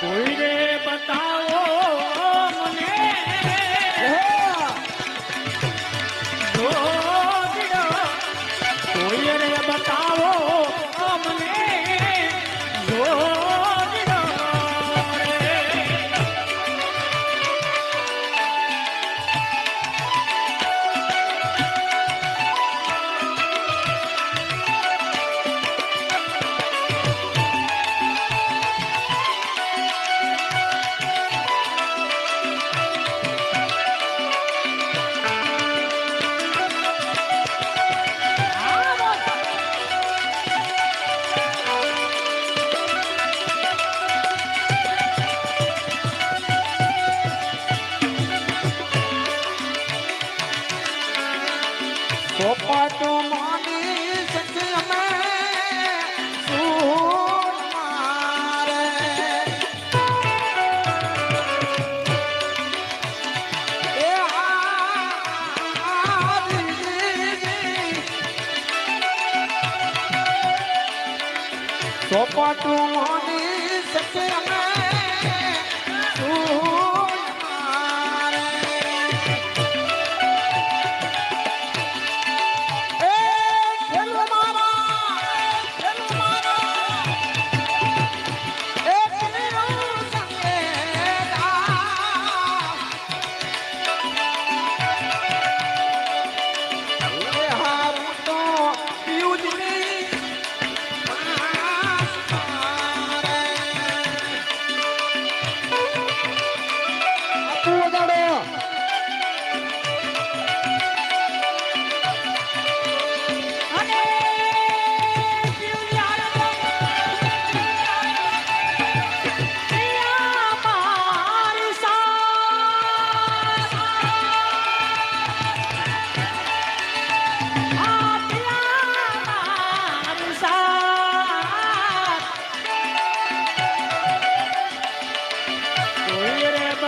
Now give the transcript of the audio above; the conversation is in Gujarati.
કોઈને બતાવ ચોપાટું માની સકે અમે. ચોપાટું માની